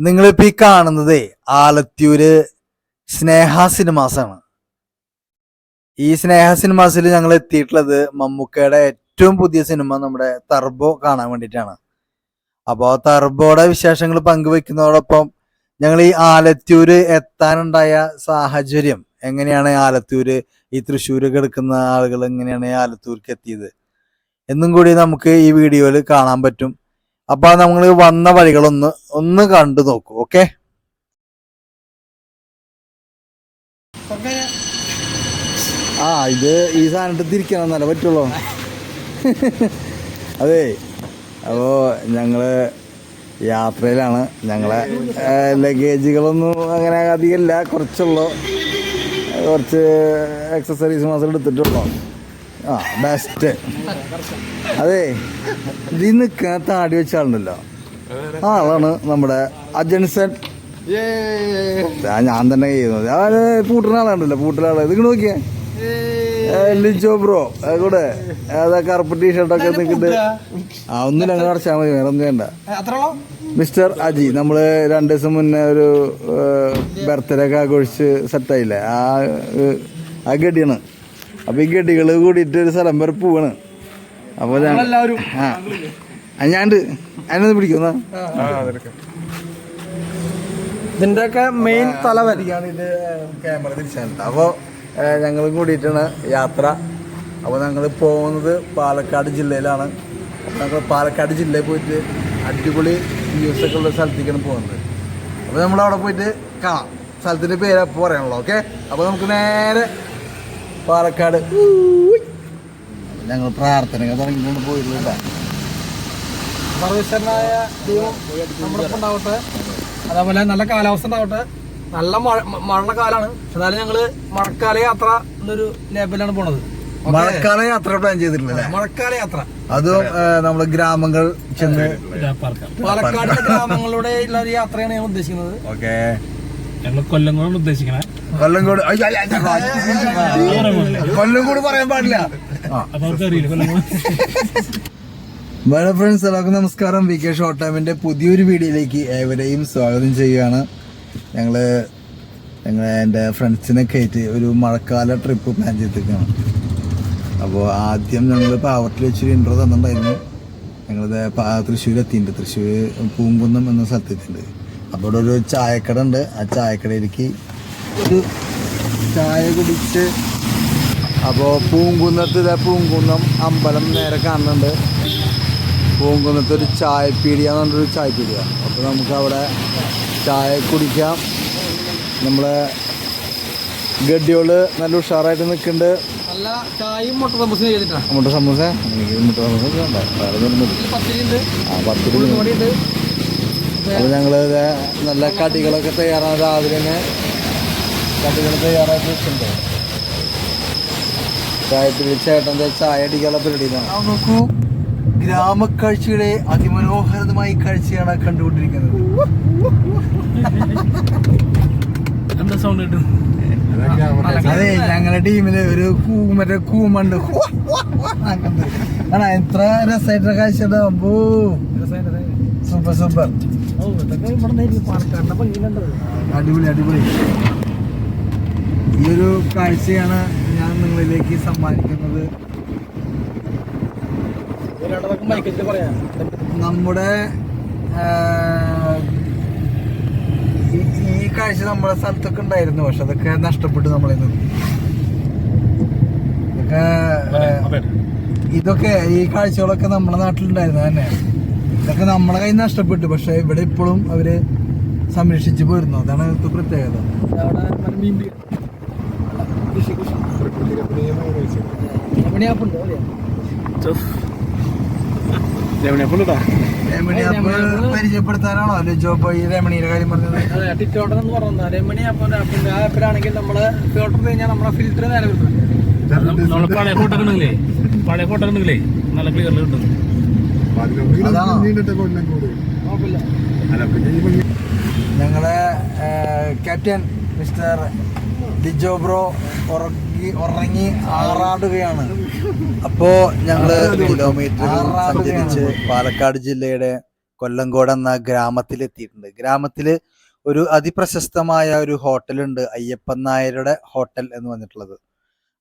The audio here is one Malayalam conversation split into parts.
നിങ്ങളിപ്പോ ഈ കാണുന്നത് ആലത്തിയൂര് സ്നേഹ സിനിമാസാണ്. ഈ സ്നേഹ സിനിമാസിൽ ഞങ്ങൾ എത്തിയിട്ടുള്ളത് മമ്മൂക്കയുടെ ഏറ്റവും പുതിയ സിനിമ നമ്മുടെ ടർബോ കാണാൻ വേണ്ടിയിട്ടാണ്. അപ്പോൾ ടർബോയുടെ വിശേഷങ്ങൾ പങ്കുവെക്കുന്നതോടൊപ്പം ഞങ്ങൾ ഈ ആലത്തൂര് എത്താനുണ്ടായ സാഹചര്യം എങ്ങനെയാണ് ആലത്തൂര് ഈ തൃശ്ശൂര് കിടക്കുന്ന ആളുകൾ എങ്ങനെയാണ് ആലത്തൂർക്ക് എത്തിയത്? എന്നും കൂടി നമുക്ക് ഈ വീഡിയോയിൽ കാണാൻ പറ്റും. അപ്പൊ നമ്മൾ വന്ന വഴികളൊന്ന് ഒന്ന് കണ്ടു നോക്കൂ ഓക്കെ? ആ ഇത് ഈ സാധനത്തിൽ തിരിക്കണം എന്നല്ല പറ്റുള്ളൂ. അതെ അപ്പോ ഞങ്ങൾ യാത്രയിലാണ്. ഞങ്ങളെ ലഗേജുകളൊന്നും അങ്ങനെ അധികമില്ല കുറച്ചുള്ളൂ. കുറച്ച് എക്സസറീസ് മാത്രം എടുത്തിട്ടുള്ളൂ. ആ ബെസ്റ്റ് അതെ ഇതിൽ നിൽക്കുന്ന ആടി വെച്ച ആളുണ്ടല്ലോ. ആ ആളാണ് നമ്മുടെ അജൻസൻ ഞാൻ തന്നെ ചെയ്യുന്നത് ആ പൂട്ടുന്ന ആളുണ്ടല്ലോ പൂട്ടുന്ന ആൾ. നോക്കിയേ. ലിജോ ബ്രോ കൂടെ. അതാ കറുപ്പ് ടീഷർട്ടൊക്കെ നിൽക്കുന്നുണ്ട് ആ ഒന്നും ഞങ്ങൾ അടച്ചാൽ മതി വേറെ ഒന്നും വേണ്ട. മിസ്റ്റർ അജി നമ്മൾ രണ്ടു ദിവസം മുന്നേ ഒരു ബർത്ത്ഡേ ഒക്കെ ആഘോഷിച്ച് സെറ്റായില്ലേ ആ ആ ഗഡിയാണ്. അപ്പൊ ഈ ഗഡികൾ കൂടിയിട്ട് ഒരു സ്ഥലം വരെ പോവാണ്. അപ്പൊ അഞ്ഞാണ്ട് ആ. ഞാണ്ട് അതിനൊന്ന് പിടിക്കുന്ന ഇതിന്റെയൊക്കെ മെയിൻ മെയിൻ വരികയാണ് ഇത് ക്യാമറ തിരിച്ചാണ് അപ്പോൾ ഞങ്ങൾ കൂടിയിട്ടാണ് യാത്ര. അപ്പോൾ ഞങ്ങൾ പോകുന്നത് പാലക്കാട് ജില്ലയിലാണ്. ഞങ്ങൾ പാലക്കാട് ജില്ലയിൽ പോയിട്ട് അടിപൊളി വ്യൂസ് ഒക്കെ ഉള്ള സ്ഥലത്തേക്കാണ് പോകുന്നത്. അപ്പോൾ നമ്മൾ അവിടെ പോയിട്ട് കാണാം. സ്ഥലത്തിന്റെ പേര് അപ്പോൾ പറയാനുള്ളൂ ഓക്കെ അപ്പോൾ നമുക്ക് നേരെ പാലക്കാട് ഞങ്ങൾ പ്രാർത്ഥനകൾ തുടങ്ങിക്കൊണ്ട് പോയിട്ടില്ല സർവീസനായ ദൈവം നമ്മുടെ ഒപ്പം ഉണ്ടാവട്ടെ. അതേപോലെ നല്ല കാലാവസ്ഥ ഉണ്ടാവട്ടെ. നല്ല മഴ മഴയുടെ കാലാണ്. പക്ഷെ എന്നാലും ഞങ്ങൾ മഴക്കാല യാത്ര എന്നൊരു ലേബലാണ് പോണത്. മഴക്കാല യാത്ര പ്ലാൻ ചെയ്തിട്ടില്ല മഴക്കാല യാത്ര. അതും നമ്മുടെ ഗ്രാമങ്ങൾ ചെന്ന് പാലക്കാട് ഗ്രാമങ്ങളിലൂടെ ഉള്ള ഒരു യാത്രയാണ് ഞാൻ ഉദ്ദേശിക്കുന്നത്. ഓക്കെ. ഞങ്ങൾ കൊല്ലം കൊണ്ടാണ് ഉദ്ദേശിക്കണേ. കൊല്ലംകോട് കൊല്ലംകോട് പറയാൻ പാടില്ല. കൊല്ലം ഫ്രണ്ട്സ് എല്ലാവർക്കും നമസ്കാരം. വി കെ ഷോർട്ട് ടൈമിന്റെ പുതിയൊരു വീഡിയോയിലേക്ക് ഏവരെയും സ്വാഗതം ചെയ്യുകയാണ്. ഞങ്ങൾ ഞങ്ങൾ എന്റെ ഫ്രണ്ട്സിനൊക്കെ ആയിട്ട് ഒരു മഴക്കാല ട്രിപ്പ് പ്ലാൻ ചെയ്തിരിക്കുകയാണ്. അപ്പോൾ ആദ്യം ഞങ്ങൾ പാവത്തിൽ വെച്ചൊരു ഇൻട്രോ തന്നിട്ടുണ്ടായിരുന്നു. ഞങ്ങളത് തൃശ്ശൂർ എത്തിയിട്ടുണ്ട് തൃശ്ശൂർ പൂങ്കുന്നം എന്ന സ്ഥലത്തെത്തിയിട്ടുണ്ട് അപ്പോൾ ഇവിടെ ഒരു ചായക്കട ഉണ്ട്. ആ ചായക്കടയിലേക്ക് ഒരു ചായ കുടിച്ച് അപ്പോൾ പൂങ്കുന്നത്ത് ഇതാ പൂങ്കുന്നം അമ്പലം നേരെ കാണുന്നുണ്ട്. പൂങ്കുന്നത്ത് ഒരു ചായപ്പീടിയ എന്ന് പറഞ്ഞൊരു ചായപ്പീടിയ അപ്പോൾ നമുക്ക് അവിടെ ചായ കുടിക്കാം. നമ്മളെ ഗഡ്ഡിയോൾ നല്ല ഉഷാറായിട്ട് നിൽക്കുന്നുണ്ട്. നല്ല ചായയും മുട്ട ചെയ്തിട്ടാണ് മുട്ട സമൂസ? എനിക്ക് മുട്ട സമൂസ ആ അപ്പോൾ ഞങ്ങൾ നല്ല കടികളൊക്കെ തയ്യാറാണ് രാവിലെ തന്നെ. കടികൾ തയ്യാറാക്കി വെച്ചിട്ടുണ്ട്. ചേട്ടന്റെ ചായ അടിക്കാനുള്ള പരിപാടിയിലാണ്. നോക്കൂ. ഗ്രാമക്കാഴ്ചയുടെ അതിമനോഹരമായ കാഴ്ചയാണ് കണ്ടുകൊണ്ടിരിക്കുന്നത്. എന്താ സൗണ്ട് കിട്ടും അതെ ഞങ്ങളുടെ ടീമിൽ ഒരു കൂ മറ്റേ കൂമുണ്ട്. ആണോ എത്ര രസമായിട്ടുള്ള കാഴ്ച ഉണ്ടാവുമ്പോ സൂപ്പർ സൂപ്പർ. അടിപൊളി അടിപൊളി. ഈ ഒരു കാഴ്ചയാണ് ഞാൻ നിങ്ങളിലേക്ക് സമ്മാനിക്കുന്നത്. നമ്മുടെ ഈ- കാഴ്ച നമ്മുടെ സ്ഥലത്തൊക്കെ ഉണ്ടായിരുന്നു പക്ഷെ അതൊക്കെ നഷ്ടപ്പെട്ടു നമ്മളിൽ നിന്ന്. ഇതൊക്കെ ഇതൊക്കെ ഈ കാഴ്ചകളൊക്കെ നമ്മുടെ നാട്ടിലുണ്ടായിരുന്നു തന്നെ. ഇതൊക്കെ നമ്മളെ കയ്യിൽ നഷ്ടപ്പെട്ടു പക്ഷെ ഇവിടെ ഇപ്പോഴും അവർ സംരക്ഷിച്ചു പോരുന്നു. അതാണ് പ്രത്യേകത. പരിചയപ്പെടുത്താനാണോ? പോയി രമണിയുടെ കാര്യം പറഞ്ഞത്? അതെ ടിക്കോട്ടൻ എന്ന് പറഞ്ഞാൽ രമണി അപ്പം ആപ്പിന്റെ ആ ആപ്പിലാണെങ്കിൽ നമ്മൾ ഫിൽട്ടർ കഴിഞ്ഞാൽ നമ്മളെ ഫിൽറ്റർ നേരെ നമ്മൾ പഴയ ഫോട്ടോ ഉണ്ടെങ്കിലേ പഴയ ഫോട്ടോ ഉണ്ടെങ്കിലേ നല്ല ക്ലിയറിൽ കിട്ടും. ഞങ്ങളെ ക്യാപ്റ്റൻ മിസ്റ്റർ ലിജോ ബ്രോ ഉറങ്ങി ഉറങ്ങി ആറാടുകയാണ്. അപ്പോ ഞങ്ങൾ കിലോമീറ്റർ സഞ്ചരിച്ച് പാലക്കാട് ജില്ലയുടെ കൊല്ലംകോട് എന്ന ഗ്രാമത്തിൽ എത്തിയിട്ടുണ്ട് ഗ്രാമത്തിൽ ഒരു അതിപ്രശസ്തമായ ഒരു ഹോട്ടലുണ്ട് അയ്യപ്പൻ നായരുടെ ഹോട്ടൽ എന്ന് പറഞ്ഞിട്ടുള്ളത്.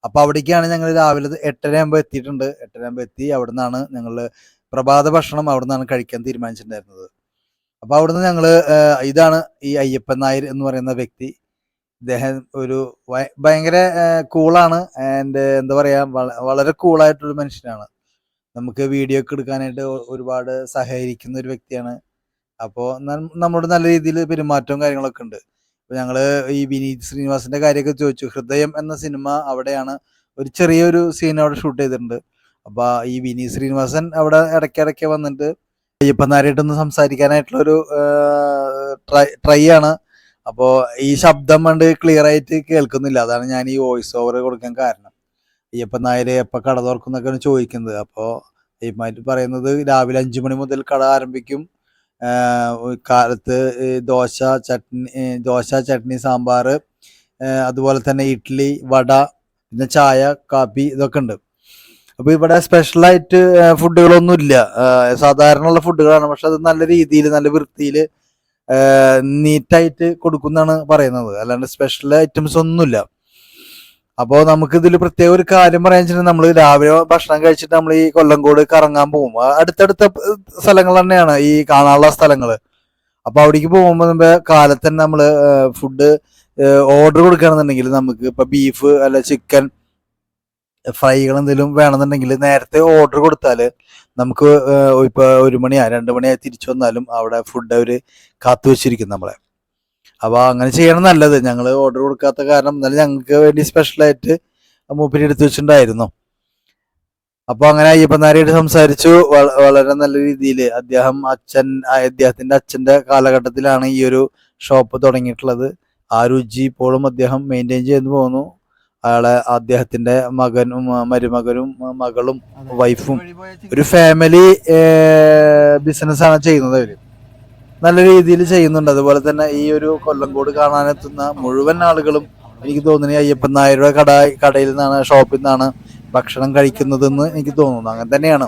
അപ്പൊ അവിടേക്കാണ് ഞങ്ങൾ രാവിലെ എട്ടര ആകുമ്പോൾ എത്തിയിട്ടുണ്ട്. എട്ടര ആകുമ്പോൾ എത്തി അവിടെ നിന്നാണ് ഞങ്ങൾ പ്രഭാത ഭക്ഷണം അവിടെ നിന്നാണ് കഴിക്കാൻ തീരുമാനിച്ചിട്ടുണ്ടായിരുന്നത്. അപ്പൊ അവിടുന്ന് ഞങ്ങൾ ഇതാണ് ഈ അയ്യപ്പൻ നായർ എന്ന് പറയുന്ന വ്യക്തി ഇദ്ദേഹം ഒരു ഭയങ്കര കൂളാണ്. ആൻഡ് എന്താ പറയാ വള- വളരെ കൂളായിട്ടൊരു മനുഷ്യനാണ്. നമുക്ക് വീഡിയോ ഒക്കെ എടുക്കാനായിട്ട് ഒരുപാട് സഹകരിക്കുന്ന ഒരു വ്യക്തിയാണ്. അപ്പോൾ നമ്മളോട് നല്ല രീതിയിൽ പെരുമാറ്റവും കാര്യങ്ങളൊക്കെ ഉണ്ട്. അപ്പോൾ ഞങ്ങൾ ഈ വിനീത് ശ്രീനിവാസിന്റെ കാര്യമൊക്കെ ചോദിച്ചു. ഹൃദയം എന്ന സിനിമ അവിടെയാണ് ഒരു ചെറിയൊരു സീൻ അവിടെ ഷൂട്ട് ചെയ്തിട്ടുണ്ട്. അപ്പോൾ ഈ വിനീത് ശ്രീനിവാസൻ അവിടെ ഇടയ്ക്കിടയ്ക്ക് വന്നിട്ട് അയ്യപ്പനാരായിട്ടൊന്ന് സംസാരിക്കാനായിട്ടുള്ള ഒരു ട്രൈ ട്രൈ ആണ് അപ്പോൾ ഈ ശബ്ദം കണ്ട് ക്ലിയർ ആയിട്ട് കേൾക്കുന്നില്ല. അതാണ് ഞാൻ ഈ വോയിസ് ഓവർ കൊടുക്കാൻ കാരണം. അയ്യപ്പൻ നായർ എപ്പോൾ കട തുറക്കുന്നൊക്കെയാണ് ചോദിക്കുന്നത്. അപ്പോൾ അയ്യപ്പനായിട്ട് പറയുന്നത് രാവിലെ അഞ്ചു മണി മുതൽ കട ആരംഭിക്കും. കാലത്ത് ദോശ ചട്നി ദോശ ചട്നി സാമ്പാർ അതുപോലെ തന്നെ ഇഡ്ഡലി വട പിന്നെ ചായ കാപ്പി ഇതൊക്കെ ഉണ്ട്. അപ്പോൾ ഇവിടെ സ്പെഷ്യലായിട്ട് ഫുഡുകളൊന്നും ഇല്ല ആഹ് സാധാരണ ഉള്ള ഫുഡുകളാണ് പക്ഷെ അത് നല്ല രീതിയിൽ നല്ല വൃത്തിയിൽ നീറ്റായിട്ട് കൊടുക്കുന്നാണ് പറയുന്നത്. അല്ലാണ്ട് സ്പെഷ്യൽ ഐറ്റംസ് ഒന്നുമില്ല. അപ്പോൾ നമുക്ക് ഇതിൽ പ്രത്യേക ഒരു കാര്യം പറയാൻ വെച്ചിട്ടുണ്ടെങ്കിൽ നമ്മൾ രാവിലെ ഭക്ഷണം കഴിച്ചിട്ട് നമ്മൾ ഈ കൊല്ലംകോട് കറങ്ങാൻ പോകും. അടുത്തടുത്ത സ്ഥലങ്ങൾ തന്നെയാണ് ഈ കാണാനുള്ള സ്ഥലങ്ങൾ അപ്പൊ അവിടേക്ക് പോകുമ്പോൾ മുമ്പ് കാലത്ത് തന്നെ നമ്മൾ ഫുഡ് ഓർഡർ കൊടുക്കുകയാണെന്നുണ്ടെങ്കിൽ നമുക്ക് ഇപ്പൊ ബീഫ് അല്ല ചിക്കൻ ഫ്രൈകൾ എന്തെങ്കിലും വേണമെന്നുണ്ടെങ്കിൽ നേരത്തെ ഓർഡർ കൊടുത്താൽ നമുക്ക് ഇപ്പോൾ ഇപ്പൊ ഒരു മണിയാ രണ്ട് മണിയായി തിരിച്ചു വന്നാലും അവിടെ ഫുഡ് അവർ കാത്തു വെച്ചിരിക്കും നമ്മളെ. അപ്പൊ അങ്ങനെ ചെയ്യണം നല്ലത്. ഞങ്ങൾ ഓർഡർ കൊടുക്കാത്ത കാരണം എന്നാലും ഞങ്ങൾക്ക് വേണ്ടി സ്പെഷ്യലായിട്ട് മൂപ്പര് എടുത്തു വെച്ചിട്ടുണ്ടായിരുന്നു. അപ്പോൾ അങ്ങനെ അയ്യപ്പനാരിയായിട്ട് സംസാരിച്ചു. വളരെ നല്ല രീതിയിൽ അദ്ദേഹം അച്ഛൻ ആ അദ്ദേഹത്തിന്റെ അച്ഛന്റെ കാലഘട്ടത്തിലാണ് ഈ ഒരു ഷോപ്പ് തുടങ്ങിയിട്ടുള്ളത്. ആ രുചി ഇപ്പോഴും അദ്ദേഹം മെയിന്റെയിൻ ചെയ്തു പോകുന്നു. അയാളെ അദ്ദേഹത്തിന്റെ മകനും മരുമകനും മകളും വൈഫും ഒരു ഫാമിലി ബിസിനസ്സാണ് ചെയ്യുന്നത് അവർ നല്ല രീതിയിൽ ചെയ്യുന്നുണ്ട്. അതുപോലെ തന്നെ ഈ ഒരു കൊല്ലംകോട് കാണാനെത്തുന്ന മുഴുവൻ ആളുകളും എനിക്ക് തോന്നുന്നു അയ്യപ്പൻ നായരുടെ കട കടയിൽ നിന്നാണ് ഷോപ്പിൽ നിന്നാണ് ഭക്ഷണം കഴിക്കുന്നതെന്ന് എനിക്ക് തോന്നുന്നു. അങ്ങനെ തന്നെയാണ്.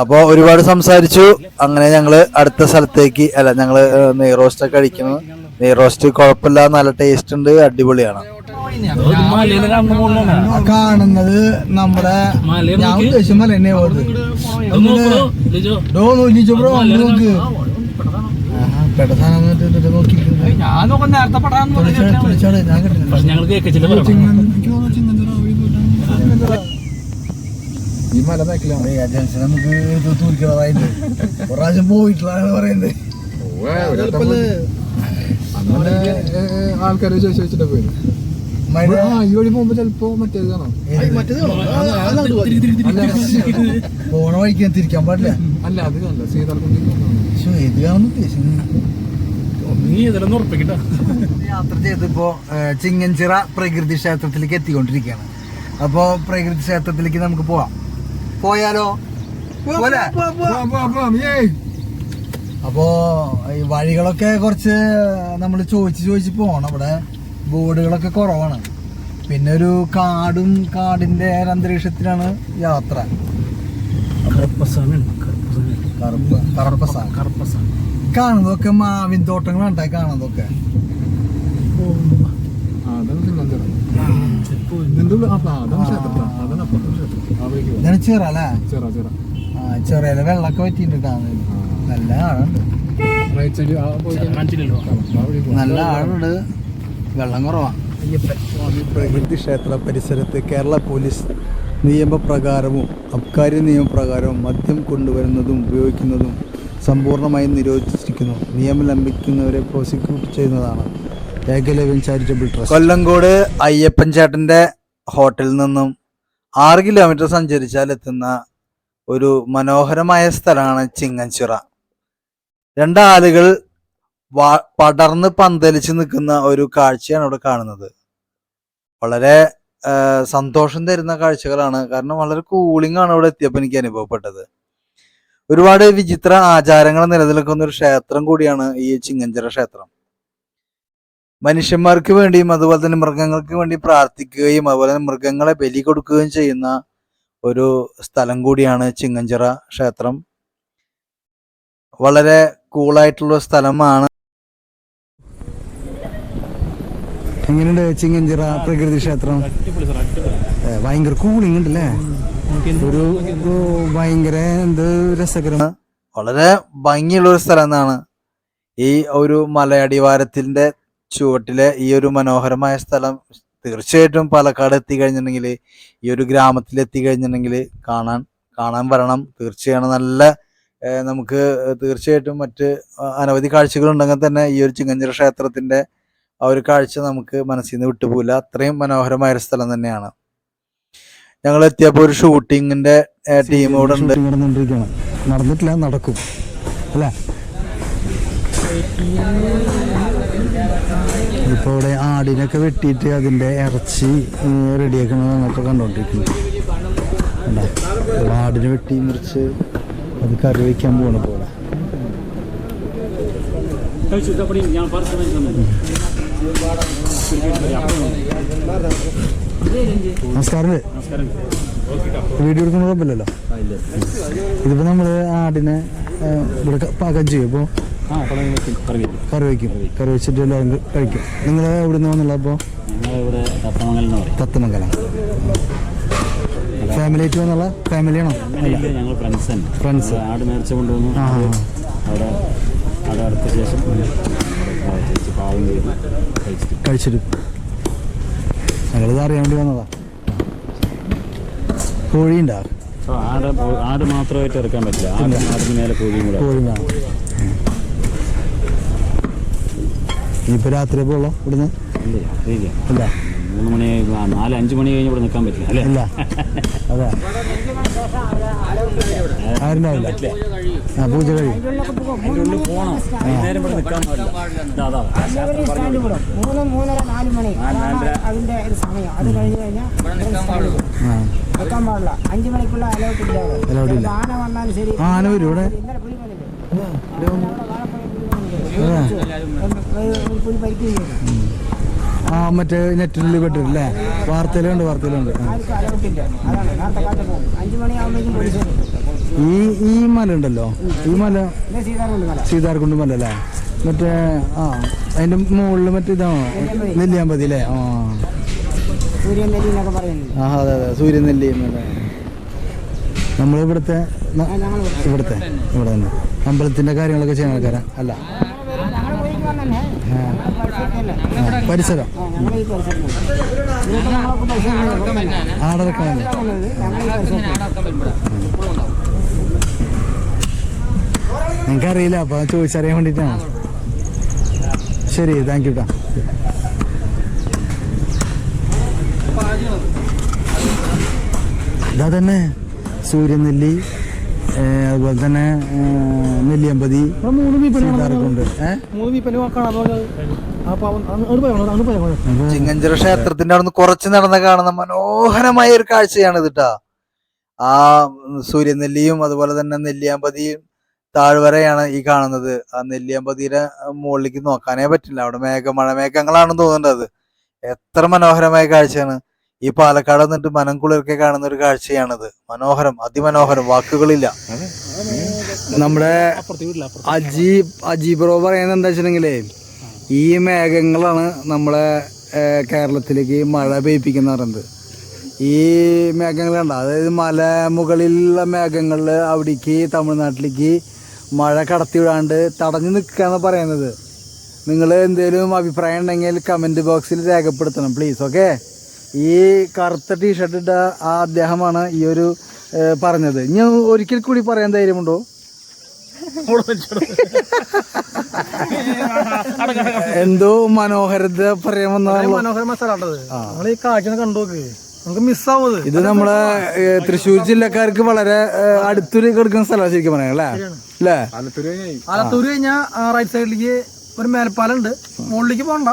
അപ്പോൾ ഒരുപാട് സംസാരിച്ചു. അങ്ങനെ ഞങ്ങൾ അടുത്ത സ്ഥലത്തേക്ക് അല്ല ഞങ്ങൾ നെയ് റോസ്റ്റ് ഒക്കെ കഴിക്കുന്നു. നെയ് റോസ്റ്റ് കുഴപ്പമില്ല. നല്ല ടേസ്റ്റ് ഉണ്ട്. അടിപൊളിയാണ്. കാണുന്നത് നമ്മുടെ ഞാൻ. ഉദ്ദേശിച്ച മല തന്നെ. ഡോ നോക്കിച്ചോ ബ്രോ നോക്ക്. ഈ മല ബാക്കിലാണ്. നമുക്ക് ഇത് തൂരിക്കണതായിട്ട് ഒരു പ്രാവശ്യം പോയിട്ടുള്ളതാണ് പറയുന്നത് ആൾക്കാരെ ചോദിച്ചു വെച്ചിട്ട് പോയി ആ ഈ വഴി പോകുമ്പോ ചെലപ്പോ മറ്റേത് കാണാം. പോണ വഴിക്ക് തിരിക്കാൻ പാടില്ല. അല്ല അത് കാണല്ല സീതാർകുണ്ടി ശ്ശോ, ഏത് കാണുന്നു ഉദ്ദേശിക്കുന്നത് നീ ഇതിലൊന്നും ഉറപ്പിക്കണ്ട യാത്ര ചെയ്തിപ്പോ ചിങ്ങഞ്ചിറ പ്രകൃതി ക്ഷേത്രത്തിലേക്ക് എത്തിക്കൊണ്ടിരിക്കുകയാണ്. അപ്പോ പ്രകൃതി ക്ഷേത്രത്തിലേക്ക് നമുക്ക് പോവാം. പോയാലോ? പോലെ? അപ്പോ ഈ വഴികളൊക്കെ കുറച്ച് നമ്മൾ ചോദിച്ച് ചോദിച്ച് പോണം. ഇവിടെ ബോർഡുകളൊക്കെ കുറവാണ്. പിന്നെ ഒരു കാടും കാടിന്റെ അന്തരീക്ഷത്തിലാണ് യാത്ര. കാണുന്നതൊക്കെ മാവിൻ തോട്ടങ്ങളുണ്ട് കാണുന്നതൊക്കെ. ഇതാണ് ചിറ അല്ലേ? ചെറിയ വെള്ളമൊക്കെ പറ്റിട്ടാണ് നല്ല ആളുണ്ട്. നല്ല ആഴുണ്ട് വെള്ളം കുറവാ പ്രകൃതി ക്ഷേത്ര പരിസരത്ത് കേരള പോലീസ് നിയമപ്രകാരവും അബ്കാരി നിയമപ്രകാരവും മദ്യം കൊണ്ടുവരുന്നതും ഉപയോഗിക്കുന്നതും സമ്പൂർണമായും നിരോധിച്ചിരിക്കുന്നു. നിയമം ലംഘിക്കുന്നവരെ പ്രോസിക്യൂട്ട് ചെയ്യുന്നതാണ് ഏകലവ്യൻ ചാരിറ്റബിൾ ട്രസ്റ്റ്. കൊല്ലങ്കോട് അയ്യപ്പൻ ചേട്ടന്റെ ഹോട്ടലിൽ നിന്നും ആറ് കിലോമീറ്റർ സഞ്ചരിച്ചാൽ എത്തുന്ന ഒരു മനോഹരമായ സ്ഥലമാണ് ചിങ്ങൻചിറ. രണ്ടാളുകൾ പടർന്ന് പന്തലിച്ച് നിൽക്കുന്ന ഒരു കാഴ്ചയാണ് ഇവിടെ കാണുന്നത്. വളരെ സന്തോഷം തരുന്ന കാഴ്ചകളാണ്. കാരണം വളരെ കൂളിംഗ് ആണ് ഇവിടെ എത്തിയപ്പോൾ എനിക്ക് അനുഭവപ്പെട്ടത്. ഒരുപാട് വിചിത്ര ആചാരങ്ങൾ നിലനിൽക്കുന്ന ഒരു ക്ഷേത്രം കൂടിയാണ് ഈ ചിങ്ങഞ്ചിറ ക്ഷേത്രം. മനുഷ്യന്മാർക്ക് വേണ്ടിയും അതുപോലെ തന്നെ മൃഗങ്ങൾക്ക് വേണ്ടി പ്രാർത്ഥിക്കുകയും അതുപോലെ തന്നെ മൃഗങ്ങളെ ബലി കൊടുക്കുകയും ചെയ്യുന്ന ഒരു സ്ഥലം കൂടിയാണ് ചിങ്ങഞ്ചിറ ക്ഷേത്രം. വളരെ കൂളായിട്ടുള്ള സ്ഥലമാണ് എങ്ങനെയുണ്ട് ചിങ്ങഞ്ചിറ പ്രകൃതി ക്ഷേത്രം? ഭയങ്കര കൂളിംഗ് ഉണ്ടല്ലേ? ഒരു ഒരു ഭയങ്കര എന്ത് രസകരം. വളരെ ഭംഗിയുള്ള ഒരു സ്ഥലം എന്നാണ് ഈ ഒരു മലയടിവാരത്തിന്റെ ചുവട്ടിലെ ഈ ഒരു മനോഹരമായ സ്ഥലം. തീർച്ചയായിട്ടും പാലക്കാട് എത്തിക്കഴിഞ്ഞിട്ടുണ്ടെങ്കിൽ ഈ ഒരു ഗ്രാമത്തിൽ എത്തിക്കഴിഞ്ഞിട്ടുണ്ടെങ്കിൽ കാണാൻ കാണാൻ വരണം. തീർച്ചയാണ് നല്ല നമുക്ക് തീർച്ചയായിട്ടും മറ്റ് അനവധി കാഴ്ചകൾ ഉണ്ടെങ്കിൽ തന്നെ ഈ ഒരു ചിങ്ങഞ്ചിറ ക്ഷേത്രത്തിന്റെ ആ ഒരു കാഴ്ച നമുക്ക് മനസ്സിൽ നിന്ന് വിട്ടുപോകില്ല. അത്രയും മനോഹരമായ ഒരു സ്ഥലം തന്നെയാണ്. ഞങ്ങൾ എത്തിയപ്പോൾ ഒരു ഷൂട്ടിങ്ങിന്റെ ടീം ഇവിടെ ഉണ്ട് നടന്നിട്ടില്ല നടക്കും. അല്ലേ? ഇപ്പൊ ഇവിടെ ആടിനൊക്കെ വെട്ടിയിട്ട് അതിന്റെ ഇറച്ചി റെഡിയാക്കുന്നത് ഞങ്ങൾക്ക് കണ്ടോണ്ടിരിക്കുന്നത് കണ്ടോ? ആടിനെ വെട്ടി മുറിച്ച് അത് കറി വയ്ക്കാൻ പോണ പോലെ. നമസ്കാരം. വീഡിയോ എടുക്കുന്ന കുഴപ്പമില്ലല്ലോ? ഇതിപ്പോ നമ്മൾ ആടിനെ ഇവിടെ പാകം ചെയ്യും. അപ്പോ കറി വയ്ക്കും കറി വെച്ചിട്ട് എല്ലാവരും കഴിക്കും. നിങ്ങൾ എവിടെ നിന്ന് വന്നുള്ള തത്തമംഗലം ഫാമിലി ആയിട്ട് വന്നുള്ള ഫാമിലിയാണോ ഇല്ല ഞങ്ങൾ ഫ്രണ്ട്സ് ആട് നേർച്ച കൊണ്ടുവന്നു. ആ അവിടെ അടുത്ത ശേഷം കഴിച്ചിട്ട്. ഞങ്ങളിത് അറിയാൻ വേണ്ടി വന്നതാ. കോഴിയുണ്ടാ? ആട് ആട് മാത്രമായിട്ട് ഇറക്കാൻ പറ്റില്ല. ആട് ആടിന് മേലെ കോഴിയും കൂടെ. കോഴി വേണം ഇനിയിപ്പോൾ രാത്രി പോളോ ഇവിടുന്ന് ഇല്ല. മൂന്ന് മണി നാല് അഞ്ച് മണി കഴിഞ്ഞ് ഇവിടെ നിൽക്കാൻ പറ്റില്ല അല്ലേ? ഇല്ല. അതെ. ആരുണ്ടാവില്ല? ആ പൂജ കഴിയും. നിൽക്കാൻ മൂന്ന് മൂന്നര നാല് മണി. അതാണ് അതിന്റെ ഒരു സമയം. അത് കഴിഞ്ഞു കഴിഞ്ഞാൽ ആ വെക്കാൻ പാടില്ല. അഞ്ചു മണിക്കുള്ള അലൗട്ട് ഇല്ല. ആന വന്നാലും ശരി. ആന വരും ഇവിടെ. പുലി വന്നില്ലേ? ആ മറ്റേ നെറ്റിൽ പെട്ടിട്ടില്ലേ? വാർത്തയിലുണ്ട് വാർത്തയിലുണ്ട്. ഈ ഈ മല ഉണ്ടല്ലോ. ഈ മല സീതാർകുണ്ട് മല അല്ലേ? മറ്റേ ആ അതിന്റെ മുകളിൽ മറ്റേ ഇതാണോ നെല്ലിയാമ്പതി അല്ലേ? ആ. ആ അതെ അതെ സൂര്യനെല്ലി നമ്മളിവിടുത്തെ ന- ഇവിടത്തെ ഇവിടുത്തെ ഇവിടെ തന്നെ അമ്പലത്തിന്റെ കാര്യങ്ങളൊക്കെ ചെയ്യുന്ന ആൾക്കാരാ അല്ല. പരിസരം. ആ അറിയില്ല ഈ പരിസരത്ത് ഇതിനൊക്കെ ഞങ്ങളൊക്കെ പരിസരം ആടറക്കാൻ ഞങ്ങൾ ഈ പരിസരത്ത് എനിക്കറിയില്ല അപ്പൊ ചോദിച്ചറിയാൻ വേണ്ടിട്ടാണ്. ശരി താങ്ക് യു ട്ടാ. ഇതാ തന്നെ സൂര്യനെല്ലി അതുപോലെ തന്നെ നെല്ലിയമ്പതി മൂന്ന് മീപ്പൽ സീതാർകുണ്ട് മൂന്ന് മീപ്പൽ കാണാൻ ആ പാവം അങ്ങോട്ട് പോയോ അങ്ങോട്ട് പോയോ ചിങ്ങഞ്ചിറ ക്ഷേത്രത്തിന്റെ അവിടുന്ന് കുറച്ച് നടന്ന കാണുന്ന മനോഹരമായ ഒരു കാഴ്ചയാണ് ഇതിട്ടാ ആ സൂര്യനെല്ലിയും അതുപോലെ തന്നെ നെല്ലിയാമ്പതിയും താഴ്വരയാണ് ഈ കാണുന്നത്. ആ നെല്ലിയാമ്പതിയുടെ മുകളിലേക്ക് നോക്കാനേ പറ്റില്ല. അവിടെ മേഘ മഴമേഘങ്ങളാണെന്ന് തോന്നുന്നുണ്ട് അത്. എത്ര മനോഹരമായ കാഴ്ചയാണ്. ഈ പാലക്കാട് വന്നിട്ട് മനം കുളിർക്കെ കാണുന്ന ഒരു കാഴ്ചയാണത്. മനോഹരം അതിമനോഹരം വാക്കുകളില്ല. നമ്മുടെ അജി അജി ബ്രോ പറയുന്നത് എന്താ വെച്ചിട്ടുണ്ടെങ്കിലേ ഈ മേഘങ്ങളാണ് നമ്മളെ കേരളത്തിലേക്ക് മഴ പെയ്പ്പിക്കുന്ന പറയുന്നത്. ഈ മേഘങ്ങൾ കണ്ട? അതായത് മല മുകളിലുള്ള മേഘങ്ങളിൽ അവിടേക്ക് തമിഴ്നാട്ടിലേക്ക് മഴ കടത്തി വിടാണ്ട് തടഞ്ഞു നിൽക്കുക എന്ന് പറയുന്നത്. നിങ്ങൾ എന്തെങ്കിലും അഭിപ്രായം ഉണ്ടെങ്കിൽ കമന്റ് ബോക്സിൽ രേഖപ്പെടുത്തണം പ്ലീസ് ഓക്കെ ഈ കറുത്ത ടീഷർട്ട് ഇട്ട ആ അദ്ദേഹമാണ് ഈ ഒരു പറഞ്ഞത്. ഞാൻ ഒരിക്കൽ കൂടി പറയാൻ ധൈര്യമുണ്ടോ? എന്തോ മനോഹരത പറയാമെന്നാണ് കണ്ടു മിസ്സാവുന്നത് ഇത് നമ്മളെ തൃശൂർ തൃശ്ശൂർ ജില്ലക്കാർക്ക് വളരെ അടുത്തൊരു കിടക്കുന്ന സ്ഥലമാണ് ശരിക്കും പറയാം അല്ലേ? അല്ലേ? ആലത്തൂര് കഴിഞ്ഞാൽ റൈറ്റ് സൈഡിലേക്ക് ഒരു മേൽപ്പാലം ഉണ്ട്. മുകളിലേക്ക് പോകണ്ട.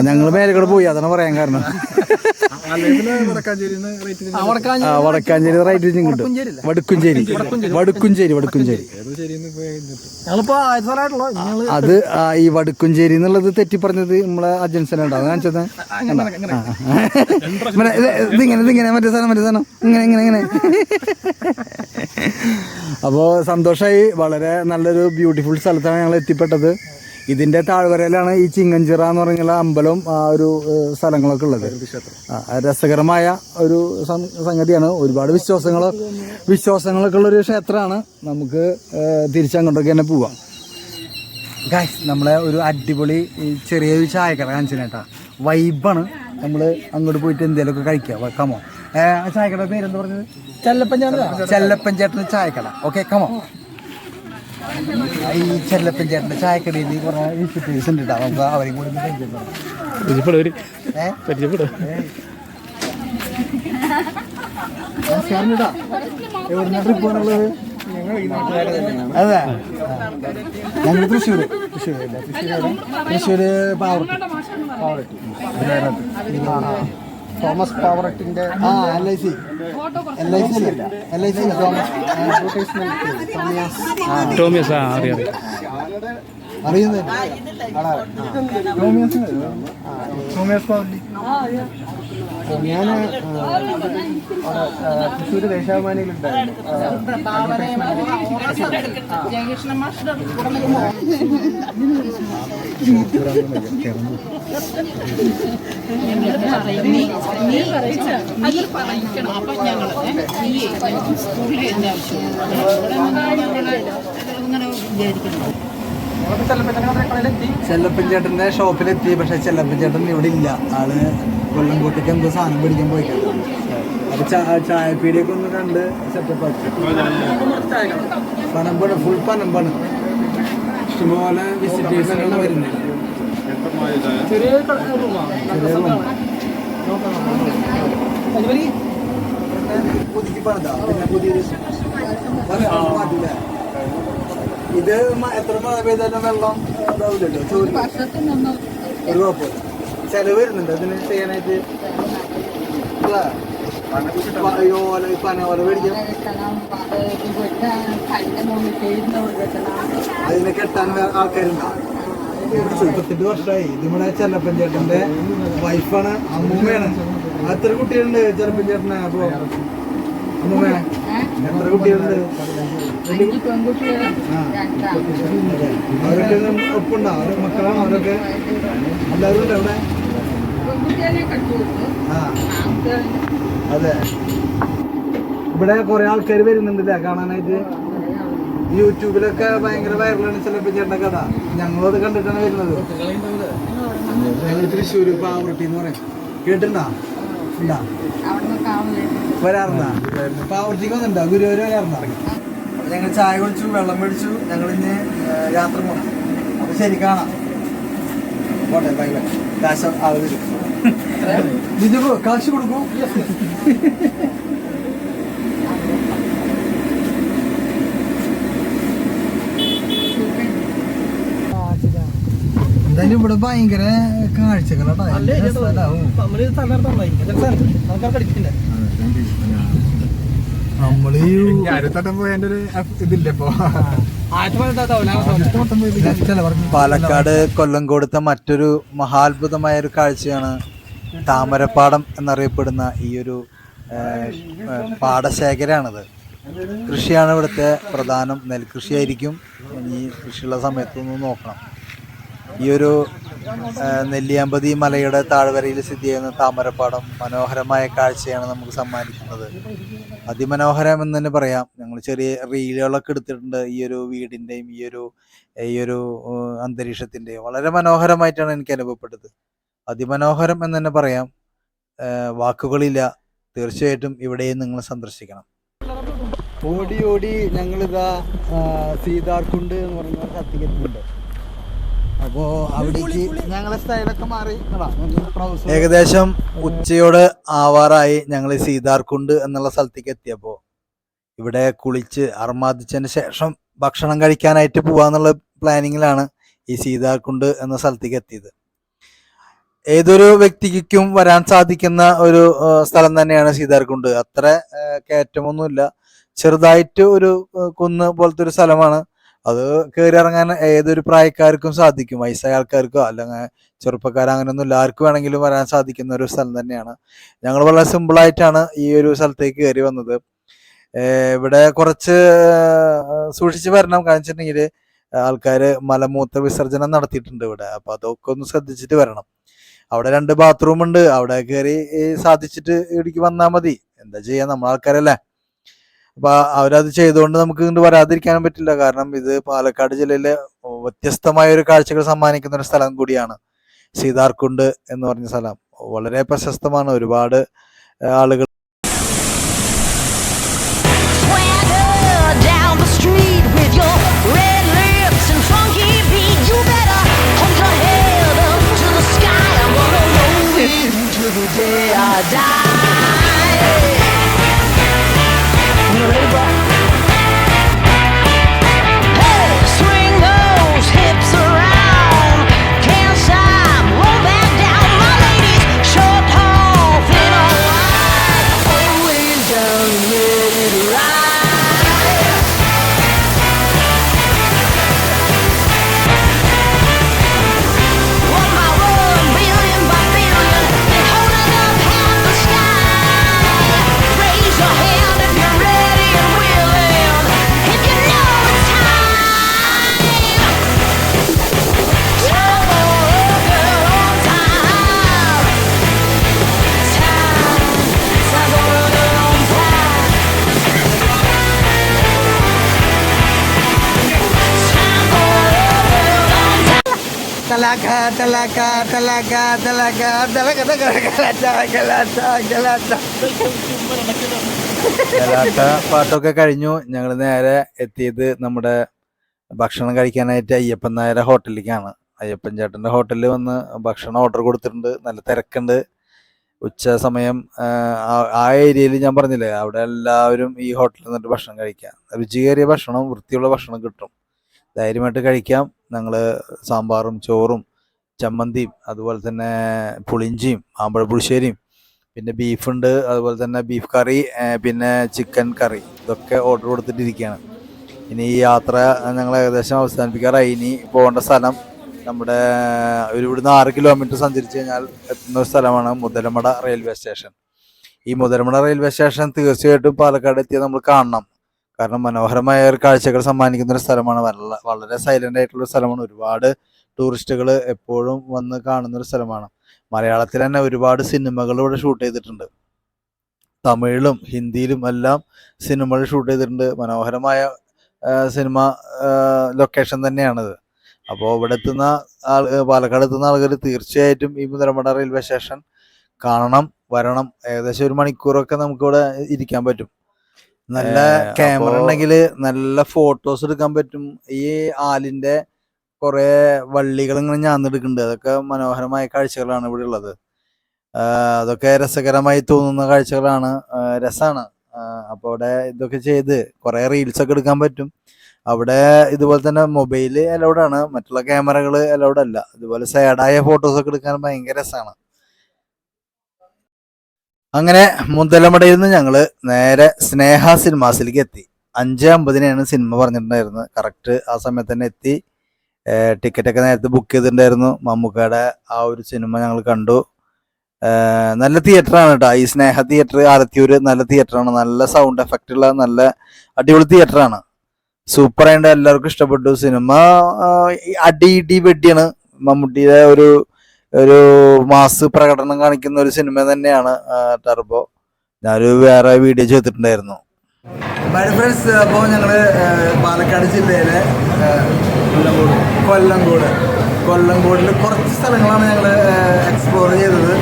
ഞങ്ങൾ മേലെ കൂടെ പോയി. അതാണ് പറയാൻ കാരണം. വടക്കാഞ്ചേരി റൈറ്റ് കിട്ടും. വടുക്കുംചേരി വടുക്കുംചേരി. വടുക്കുംചേരി. അത് ഈ വടുക്കുംചേരി എന്നുള്ളത് തെറ്റി പറഞ്ഞത് നമ്മളെ അജൻസനുണ്ടോ അത് കാണിച്ചത്. ഇതിങ്ങനെ ഇതിങ്ങനെ മറ്റേ സാധനം മറ്റേ സാധനം. ഇങ്ങനെ ഇങ്ങനെ ഇങ്ങനെ. അപ്പോൾ സന്തോഷമായി വളരെ നല്ലൊരു ബ്യൂട്ടിഫുൾ സ്ഥലത്താണ് ഞങ്ങൾ എത്തിപ്പെട്ടത്. ഇതിന്റെ താഴ്വരയിലാണ് ഈ ചിങ്ങഞ്ചിറ എന്ന് പറഞ്ഞുള്ള അമ്പലവും ആ ഒരു സ്ഥലങ്ങളൊക്കെ ഉള്ളത്. രസകരമായ ഒരു സംഗതിയാണ്. ഒരുപാട് വിശ്വാസങ്ങൾ വിശ്വാസങ്ങളൊക്കെ ഉള്ള ഒരു ക്ഷേത്രമാണ്. നമുക്ക് തിരിച്ചങ്ങോട്ടൊക്കെ തന്നെ പോവാം. ഗായ്സ് നമ്മളെ ഒരു അടിപൊളി ചെറിയൊരു ചായക്കട കാണിച്ചാ വൈബാണ് നമ്മൾ അങ്ങോട്ട് പോയിട്ട് എന്തെങ്കിലുമൊക്കെ കഴിക്കാം. കമോ ചായക്കട പേരെന്താ പറഞ്ഞത്? ചെല്ലപ്പൻ ചേട്ടൻ. ചെല്ലപ്പൻ ചേട്ടൻ. ചായക്കട. ഓക്കെ കമോ ഈ ചെല്ലപ്പൻ ചേട്ടന്റെ ചായക്കടയിൽ കുറേ വിസിറ്റേഴ്സ് ഉണ്ട് കേട്ടോ നമുക്ക് അവരെയും കൂടി പരിചയപ്പെടാം. പരിചയപ്പെടും. നമസ്കാരം ചേട്ടാ എവിടുന്ന ട്രിപ്പ് പോകാനുള്ളത്? അതെ. ഞങ്ങൾ തൃശ്ശൂർ തൃശ്ശൂർ തൃശ്ശൂർ പാവറട്ടി. പാവറട്ടി. തോമസ് പാവറട്ടിന്റെ ആ L I C L I C L I C Thomas. ടോമിയസ് ആ. അറിയാം അറിയുന്നത്? ടോമിയസ് ടോമിയസ് ഞാൻ തൃശ്ശൂർ ദേശാഭിമാനിയിലുണ്ടായിരുന്നു ചെല്ലപ്പൻ ചേട്ടന്റെ ഷോപ്പിലെത്തി പക്ഷെ ചെല്ലപ്പൻ ചേട്ടൻ ഇവിടെ ഇല്ല. ആൾ കൊല്ലംകോട്ടേക്ക് എന്തോ സാധനം പിടിക്കാൻ പോയിട്ടുണ്ട് അപ്പൊ ചായപ്പീടിയൊക്കെ ഒന്ന് കണ്ട് സെറ്റപ്പ് ആക്കി. പനമ്പാണ് ഫുൾ പനമ്പാണ് ഇഷ്ടംപോലെ വിസിറ്റേഴ്സ് ഒക്കെ വരുന്നത് ചെറിയ ചെറിയ room. പുതുക്കി പണിതാ പിന്നെ പുതിയൊരു ആ, മാറ്റില്ലേ? ഇത് എത്ര മഴ പെയ്താലും വെള്ളം ഇതാവില്ലല്ലോ ചോരി ഒരു കുഴപ്പമില്ല. ചെലവ് വരുന്നുണ്ട് അതിന് ചെയ്യാനായിട്ട് അല്ലേ? പ- ഈ ഓല ഈ പന ഓല മേടിക്കാം. അതിനെ കെട്ടാൻ ആൾക്കാരുണ്ടാവും ആൾക്കാരുണ്ടോ. മുപ്പത്തെട്ട് വർഷമായി. നമ്മുടെ ചെല്ലപ്പൻ ചേട്ടന്റെ വൈഫാണ് അമ്മൂമ്മയാണ്. അത്ര കുട്ടികളുണ്ട് ചെറുപ്പൻ ചേട്ടനെ അപ്പൊ അമ്മൂമ്മ എത്ര കുട്ടികളുണ്ട് ആ. അവരൊക്കെ ഒന്നും ഒപ്പുണ്ടോ അവരെ മക്കളാണോ അവരൊക്കെ എല്ലാവരും ഉണ്ട് അവിടെ ആ അതെ ഇവിടെ കുറെ ആൾക്കാർ വരുന്നുണ്ടല്ലേ കാണാനായിട്ട് യൂട്യൂബിലൊക്കെ ഭയങ്കര വൈറലാണ് ചെലപ്പോ ചേട്ടന്റെ കഥ ഞങ്ങളത് കണ്ടിട്ടാണ് വരുന്നത് തൃശ്ശൂര് പാവറട്ടി എന്ന് പറയും കേട്ടിട്ടുണ്ടാ വരാറുണ്ടാ? പാവറട്ടിക്ക് വന്നിട്ടുണ്ടോ? ഗുരുവായൂർ വരാറുണ്ടാ? അപ്പൊ ഞങ്ങൾ ചായ കുടിച്ചു വെള്ളം മേടിച്ചു. ഞങ്ങൾ ഇന്ന് യാത്ര പോണം. അപ്പൊ ശരി കാണാം. പോട്ടെ ബൈ ബൈ കാശ് ആവുന്നു കാശ് കൊടുക്കും എന്തായാലും ഇവിടെ ഭയങ്കര കാഴ്ചകളാ നല്ല നമ്മൾ സ്ഥലം നന്നായി ആൾക്കാർ കടിക്കില്ല നമ്മൾ ഈ അരുത്തട്ടം പോയതിന്റെ ഇവിടെ ഭയങ്കര പതിനെട്ടാവില്ല പാലക്കാട് കൊല്ലംകോടുത്തെ മറ്റൊരു മഹാത്ഭുതമായ ഒരു കാഴ്ചയാണ് താമരപ്പാടം എന്നറിയപ്പെടുന്ന ഈ ഒരു ഏഹ്, കൃഷിയാണ് ഇവിടുത്തെ പ്രധാനം നെൽകൃഷിയായിരിക്കും. ഇനി കൃഷിയുള്ള സമയത്തൊന്ന് നോക്കണം. ഈ ഒരു നെല്ലിയാമ്പതി മലയുടെ താഴ്വരയിൽ സ്ഥിതി ചെയ്യുന്ന താമരപ്പാടം മനോഹരമായ കാഴ്ചയാണ് നമുക്ക് സമ്മാനിക്കുന്നത്. അതിമനോഹരം എന്ന് തന്നെ പറയാം. ഞങ്ങൾ ചെറിയ റീലുകളൊക്കെ എടുത്തിട്ടുണ്ട് ഈ ഒരു വീടിന്റെയും ഈ ഒരു ഈ ഒരു അന്തരീക്ഷത്തിന്റെയും വളരെ മനോഹരമായിട്ടാണ് എനിക്ക് അനുഭവപ്പെട്ടത്. അതിമനോഹരം എന്ന് തന്നെ പറയാം. വാക്കുകളില്ല. തീർച്ചയായിട്ടും ഇവിടെയും നിങ്ങൾ സന്ദർശിക്കണം. ഓടി ഓടി ഞങ്ങളിതാ സീതാർകുണ്ട് എന്ന് പറയുന്ന സ്ഥലത്തേക്ക് അപ്പോ അവിടേക്ക് ഞങ്ങളെ സ്റ്റൈലൊക്കെ മാറി. ഏകദേശം ഉച്ചയോട് ആവാറായി ഞങ്ങൾ സീതാർകുണ്ട് എന്നുള്ള സ്ഥലത്തേക്ക് എത്തിയപ്പോ. ഇവിടെ കുളിച്ച് അർമാദിച്ചതിന് ശേഷം ഭക്ഷണം കഴിക്കാനായിട്ട് പോവാന്നുള്ള പ്ലാനിങ്ങിലാണ് ഈ സീതാർകുണ്ട് എന്ന സ്ഥലത്തേക്ക് എത്തിയത്. ഏതൊരു വ്യക്തിക്കും വരാൻ സാധിക്കുന്ന ഒരു സ്ഥലം തന്നെയാണ് സീതാർകുണ്ട് അത്ര കയറ്റമൊന്നുമില്ല. ചെറുതായിട്ട് ഒരു കുന്ന് പോലത്തെ ഒരു സ്ഥലമാണ്. അത് കയറി ഇറങ്ങാൻ ഏതൊരു പ്രായക്കാർക്കും സാധിക്കും. വയസ്സായ ആൾക്കാർക്കോ അല്ലെങ്കിൽ ചെറുപ്പക്കാർ അങ്ങനെയൊന്നും എല്ലാവർക്കും വേണമെങ്കിലും വരാൻ സാധിക്കുന്ന ഒരു സ്ഥലം തന്നെയാണ്. ഞങ്ങൾ വളരെ സിമ്പിൾ ആയിട്ടാണ് ഈ ഒരു സ്ഥലത്തേക്ക് കയറി വന്നത്. ഇവിടെ കുറച്ച് സൂക്ഷിച്ച് വരണം. കാരണം വെച്ചിട്ടുണ്ടെങ്കിൽ ആൾക്കാര് മലമൂത്ര വിസർജനം നടത്തിയിട്ടുണ്ട് ഇവിടെ. അപ്പൊ അതൊക്കെ ഒന്ന് ശ്രദ്ധിച്ചിട്ട് വരണം. അവിടെ രണ്ട് ബാത്റൂം ഉണ്ട്. അവിടെ കയറി സാധിച്ചിട്ട് ഇടുക്കി വന്നാൽ മതി. എന്താ ചെയ്യാ? നമ്മളെ ആൾക്കാരല്ലേ. അപ്പൊ അവരത് ചെയ്തുകൊണ്ട് നമുക്ക് ഇങ്ങോട്ട് വരാതിരിക്കാനും പറ്റില്ല. കാരണം ഇത് പാലക്കാട് ജില്ലയിലെ വ്യത്യസ്തമായ ഒരു കാഴ്ചകൾ സമ്മാനിക്കുന്ന ഒരു സ്ഥലം കൂടിയാണ്. സീതാർകുണ്ട് എന്ന് പറഞ്ഞ സ്ഥലം. വളരെ പ്രശസ്തമാണ്. ഒരുപാട് ആളുകൾ Talaga, talaga, talaga, talaga, talaga, talaga, talaga, talaga. Galatta പാട്ടൊക്കെ കഴിഞ്ഞു. ഞങ്ങൾ നേരെ എത്തിയത് നമ്മുടെ ഭക്ഷണം കഴിക്കാനായിട്ട് അയ്യപ്പൻ നായരെ ഹോട്ടലിലേക്കാണ്. അയ്യപ്പൻ ചേട്ടന്റെ ഹോട്ടലിൽ വന്ന് ഭക്ഷണം ഓർഡർ കൊടുത്തിട്ടുണ്ട്. നല്ല തിരക്കുണ്ട്. ഉച്ച സമയം ആ ഏരിയയിൽ ഞാൻ പറഞ്ഞില്ലേ അവിടെ എല്ലാവരും ഈ ഹോട്ടലിൽ നിന്നിട്ട് ഭക്ഷണം കഴിക്കാം. രുചികേറിയ ഭക്ഷണം വൃത്തിയുള്ള ഭക്ഷണം കിട്ടും. ധൈര്യമായിട്ട് കഴിക്കാം. ഞങ്ങൾ സാമ്പാറും ചോറും ചമ്മന്തിയും അതുപോലെ തന്നെ പുളിഞ്ചിയും ആമ്പഴപ്പുളിശ്ശേരിയും പിന്നെ ബീഫുണ്ട് അതുപോലെ തന്നെ ബീഫ് കറി പിന്നെ ചിക്കൻ കറി ഇതൊക്കെ ഓർഡർ കൊടുത്തിട്ടിരിക്കുകയാണ്. ഇനി ഈ യാത്ര ഞങ്ങൾ ഏകദേശം അവസാനിപ്പിക്കാറായി. ഇനി പോകേണ്ട സ്ഥലം നമ്മുടെ ഒരു ഇവിടുന്ന് ആറ് കിലോമീറ്റർ സഞ്ചരിച്ച് കഴിഞ്ഞാൽ എത്തുന്ന ഒരു സ്ഥലമാണ് മുതലമട റെയിൽവേ സ്റ്റേഷൻ ഈ മുതലമട റെയിൽവേ സ്റ്റേഷൻ തീർച്ചയായിട്ടും പാലക്കാട് എത്തിയാൽ നമ്മൾ കാണണം. കാരണം മനോഹരമായ ഒരു കാഴ്ചകൾ സമ്മാനിക്കുന്ന ഒരു സ്ഥലമാണ്. വളരെ സൈലന്റ് ആയിട്ടുള്ള ഒരു സ്ഥലമാണ്. ഒരുപാട് ടൂറിസ്റ്റുകൾ എപ്പോഴും വന്ന് കാണുന്ന ഒരു സ്ഥലമാണ്. മലയാളത്തിൽ തന്നെ ഒരുപാട് സിനിമകൾ ഇവിടെ ഷൂട്ട് ചെയ്തിട്ടുണ്ട്. തമിഴിലും ഹിന്ദിയിലും എല്ലാം സിനിമകൾ ഷൂട്ട് ചെയ്തിട്ടുണ്ട്. മനോഹരമായ സിനിമ ലൊക്കേഷൻ തന്നെയാണിത്. അപ്പോൾ ഇവിടെ എത്തുന്ന ആൾ പാലക്കാട് എത്തുന്ന ആളുകൾ തീർച്ചയായിട്ടും ഈ മുതലമട റെയിൽവേ സ്റ്റേഷൻ കാണണം വരണം. ഏകദേശം ഒരു മണിക്കൂറൊക്കെ നമുക്കിവിടെ ഇരിക്കാൻ പറ്റും. നല്ല ക്യാമറ അപ്പോ- ഉണ്ടെങ്കിൽ നല്ല ഫോട്ടോസ് എടുക്കാൻ പറ്റും. ഈ ആലിന്റെ കുറെ വള്ളികൾ ഇങ്ങനെ ഞാന്നെടുക്കുന്നുണ്ട് അതൊക്കെ മനോഹരമായ കാഴ്ചകളാണ് ഇവിടെ ഉള്ളത്. അതൊക്കെ രസകരമായി തോന്നുന്ന കാഴ്ചകളാണ്. രസമാണ് അപ്പോൾ അവിടെ ഇതൊക്കെ ചെയ്ത് കുറെ റീൽസ് ഒക്കെ എടുക്കാൻ പറ്റും. അവിടെ ഇതുപോലെ തന്നെ മൊബൈൽ അലൗഡാണ് മറ്റുള്ള ക്യാമറകൾ അലൗഡ് അല്ല. ഇതുപോലെ സാഡായ ഫോട്ടോസ് ഒക്കെ എടുക്കാൻ ഭയങ്കര രസമാണ് അങ്ങനെ മുന്തലമടയിൽ നിന്ന് ഞങ്ങൾ നേരെ സ്നേഹ സിനിമാസിലേക്ക് എത്തി. അഞ്ച് അമ്പതിനാണ് സിനിമ പറഞ്ഞിട്ടുണ്ടായിരുന്നത്. കറക്റ്റ് ആ സമയത്ത് തന്നെ എത്തി. ടിക്കറ്റൊക്കെ നേരത്തെ ബുക്ക് ചെയ്തിട്ടുണ്ടായിരുന്നു. മമ്മൂക്കയുടെ ആ ഒരു സിനിമ ഞങ്ങൾ കണ്ടു. നല്ല തിയേറ്ററാണ് കേട്ടോ ഈ സ്നേഹ തിയേറ്റർ ആലത്തിയൂർ നല്ല തിയേറ്ററാണ് നല്ല സൗണ്ട് എഫക്റ്റ് ഉള്ള നല്ല അടിപൊളി തിയേറ്ററാണ് സൂപ്പർ ആയിട്ട് എല്ലാവർക്കും ഇഷ്ടപ്പെട്ടു. സിനിമ അടി ഇടി വെടിയാണ് മമ്മൂട്ടിയുടെ ഒരു ഒരു മാസ് പ്രകടനം കാണിക്കുന്ന ഒരു സിനിമ തന്നെയാണ് ടർബോ. ഞാനൊരു വേറെ വീഡിയോ ചെയ്തിട്ടുണ്ടായിരുന്നു. ഫ്രണ്ട്സ് അപ്പോൾ ഞങ്ങൾ പാലക്കാട് ജില്ലയിലെ കൊല്ലംകോട് കൊല്ലംകോടിൽ കുറച്ച് സ്ഥലങ്ങളാണ് ഞങ്ങൾ എക്സ്പ്ലോർ ചെയ്തത്.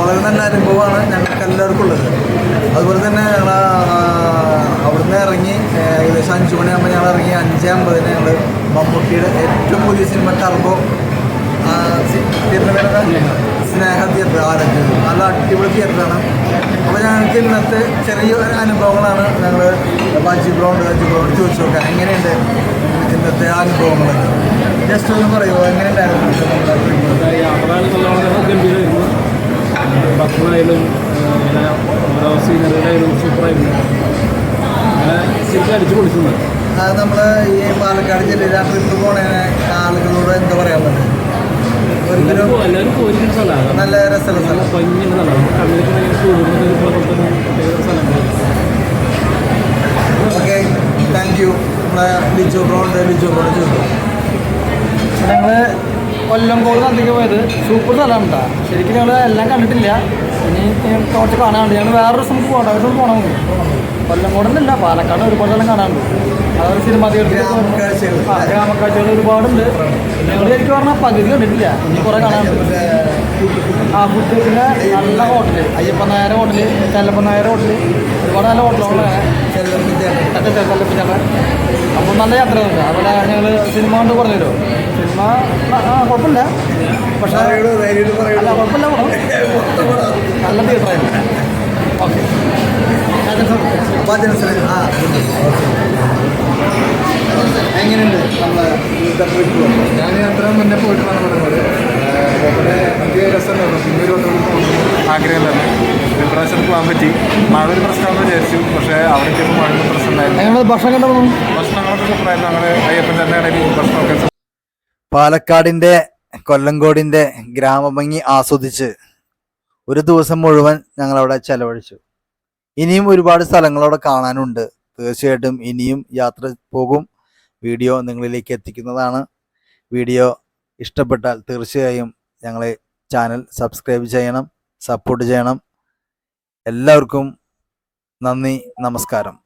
വളരെ നല്ല അനുഭവമാണ് ഞങ്ങൾക്ക് എല്ലാവർക്കും ഉള്ളത്. അതുപോലെ തന്നെ ഞങ്ങൾ അവിടുന്ന് ഇറങ്ങി ഏകദേശം അഞ്ചു മണിയാകുമ്പോൾ ഞങ്ങൾ ഇറങ്ങി അഞ്ചേ അമ്പതിന് ഞങ്ങൾ മമ്മൂട്ടിയുടെ ഏറ്റവും പുതിയ സിനിമ ടർബോ പേരെന്താ? സ്നേഹ തിയേറ്റർ ആലത്തൂർ നല്ല അടിപൊളി തിയേറ്ററാണ് അപ്പോൾ ഞങ്ങൾക്ക് ഇന്നത്തെ ചെറിയ അനുഭവങ്ങളാണ് ഞങ്ങൾ ബജി ബ്രോണ്ട് ബജി ബ്രോണ്ട് ചോദിച്ചു നോക്കാം. എങ്ങനെയുണ്ട് ഇന്നത്തെ അനുഭവങ്ങൾ ജസ്റ്റ് ഒന്ന് പറയുമോ എങ്ങനെയുണ്ടായിരുന്നു നമ്മൾ ഈ പാലക്കാട് ജില്ലയിൽ ആ ട്രിപ്പ് പോണേനെ ആളുകളോട് എന്താ പറയാൻ പറ്റും ഒരിക്കലും എല്ലാവരും പോ- എല്ലാവരും പോയിരിക്കുന്ന സ്ഥലമാണ് നല്ല രസമുള്ള ഓക്കെ താങ്ക് യു നമ്മളെ ചോദിച്ചു ഞങ്ങൾ കൊല്ലംകോട് നദിക്ക് പോയത് സൂപ്പർ സ്ഥലമാണ് കേട്ടോ ശരിക്കും ഞങ്ങൾ എല്ലാം കണ്ടിട്ടില്ല. ഇനി കുറച്ച് കാണാനുണ്ട്. ഞങ്ങൾ വേറൊരു സ്ഥലത്ത് പോകണ്ട. ഒരു സ്ഥലത്ത് പോകണം കൊല്ലം കോടൊന്നുമില്ല പാലക്കാട് ഒരുപാട് സ്ഥലം കാണാനുണ്ട്. അതൊരു സിനിമ തിയേറ്റർ ഗ്രാമക്കാഴ്ചകൾ ഒരുപാടുണ്ട്. ഞങ്ങൾ ശരിക്കും പറഞ്ഞാൽ പകുതി കണ്ടിട്ടില്ല. ഇനി കുറേ കാണാനുണ്ട് ആ ഫുഡ് പിന്നെ നല്ല hotel. Ayyappa Nair hotel Chellappa Nair hotel. ഒരുപാട് നല്ല ഹോട്ടലുകളാണ് ഒക്കെ ചെല്ലപ്പിച്ചൊക്കെ അപ്പം നല്ല യാത്ര ഉണ്ട് അതുപോലെ ഞങ്ങൾ സിനിമ കൊണ്ട് പറഞ്ഞു തരുമോ സിനിമ ആ ആ, കുഴപ്പമില്ല. പക്ഷേ അല്ല കുഴപ്പമില്ല നല്ല തിയേറ്ററായിരുന്നു. ഓക്കെ. എങ്ങനെയുണ്ട് നമ്മളെ ട്രിപ്പ്? ഞാൻ യാത്ര മുന്നേ പോയിട്ടാണ് പറഞ്ഞത്. അവിടെ വലിയ രസമുണ്ടായിരുന്നു പിന്നെ ഒരു വട്ടം ആഗ്രഹം തന്നെ ഇപ്രാവശ്യം പോകാൻ പറ്റി. മഴ ഒരു പ്രശ്നമാണെന്ന് വിചാരിച്ചു. പക്ഷേ അവിടെ എത്തിയപ്പോൾ മഴ ഒന്നും പ്രശ്നമുണ്ടായിരുന്നു ഞങ്ങൾ ഭക്ഷണം കണ്ടു ഭക്ഷണങ്ങളൊക്കെ സൂപ്പറായിരുന്നു. അങ്ങനെ അയ്യപ്പൻ തന്നെ ഇടയിൽ ഭക്ഷണമൊക്കെ പാലക്കാടിന്റെ കൊല്ലങ്കോടിന്റെ ഗ്രാമഭംഗി ആസ്വദിച്ച് ഒരു ദിവസം മുഴുവൻ ഞങ്ങൾ അവിടെ ചെലവഴിച്ചു. ഇനിയും ഒരുപാട് സ്ഥലങ്ങളവിടെ കാണാനുണ്ട്. തീർച്ചയായിട്ടും ഇനിയും യാത്ര പോകും. വീഡിയോ നിങ്ങളിലേക്ക് എത്തിക്കുന്നതാണ്. വീഡിയോ ഇഷ്ടപ്പെട്ടാൽ തീർച്ചയായും ഞങ്ങളെ ചാനൽ സബ്സ്ക്രൈബ് ചെയ്യണം സപ്പോർട്ട് ചെയ്യണം. എല്ലാവർക്കും നന്ദി നമസ്കാരം.